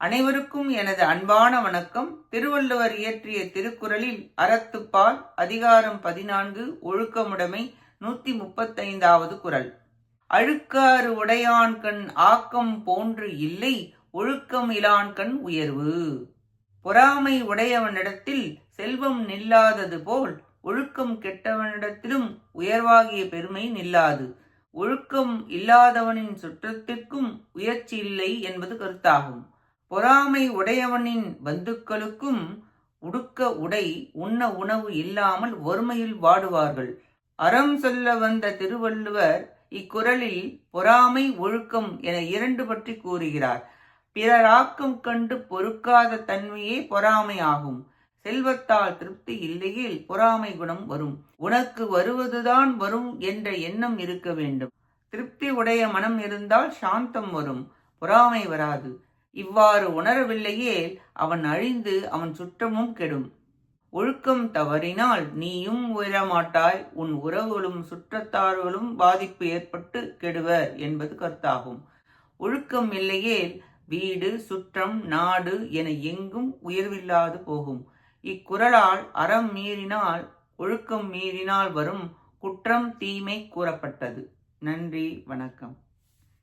அனைவருக்கும் எனது அன்பான வணக்கம். திருவள்ளுவர் இயற்றிய திருக்குறளில் அறத்துப்பால் அதிகாரம் பதினான்கு ஒழுக்கமுடைமை நூத்தி முப்பத்தைந்தாவது குரல் அழுக்காறு உடையான்கண் ஆக்கம் போன்று இல்லை ஒழுக்கம் இலான்கண் உயர்வு. பொறாமை உடையவனிடத்தில் செல்வம் நில்லாதது போல் ஒழுக்கம் கெட்டவனிடத்திலும் உயர்வாகிய பெருமை நில்லாது. ஒழுக்கம் இல்லாதவனின் சுற்றத்திற்கும் உயர்ச்சி இல்லை என்பது கருத்தாகும். பொறாமை உடையவனின் பந்துக்களுக்கும் உடுக்க உடை உண்ண உணவு இல்லாமல் வறுமையில் வாடுவார்கள். அறம் சொல்ல வந்த திருவள்ளுவர் இக்குறளில் பொறாமை ஒழுக்கம் என இரண்டு பற்றி கூறுகிறார். பிறராக்கம் கண்டு பொறுக்காத தன்மையே பொறாமை ஆகும். செல்வத்தால் திருப்தி இல்லையில் பொறாமை குணம் வரும். உனக்கு வருவதுதான் வரும் என்ற எண்ணம் இருக்க வேண்டும். திருப்தி உடைய மனம் இருந்தால் சாந்தம் வரும். பொறாமை வராது. இவ்வாறு உணரவில்லையே அவன் அழிந்து அவன் சுற்றமும் கெடும். ஒழுக்கம் தவறினால் நீயும் உயரமாட்டாய் உன் உறவுகளும் சுற்றத்தார்களும் பாதிப்பு ஏற்பட்டு கெடுவர் என்பது கருத்தாகும். ஒழுக்கம் இல்லையே வீடு சுற்றம் நாடு என எங்கும் உயர்வில்லாது போகும். இக்குறளால் அறம் மீறினால் ஒழுக்கம் மீறினால் வரும் குற்றம் தீமை கூறப்பட்டது. நன்றி வணக்கம்.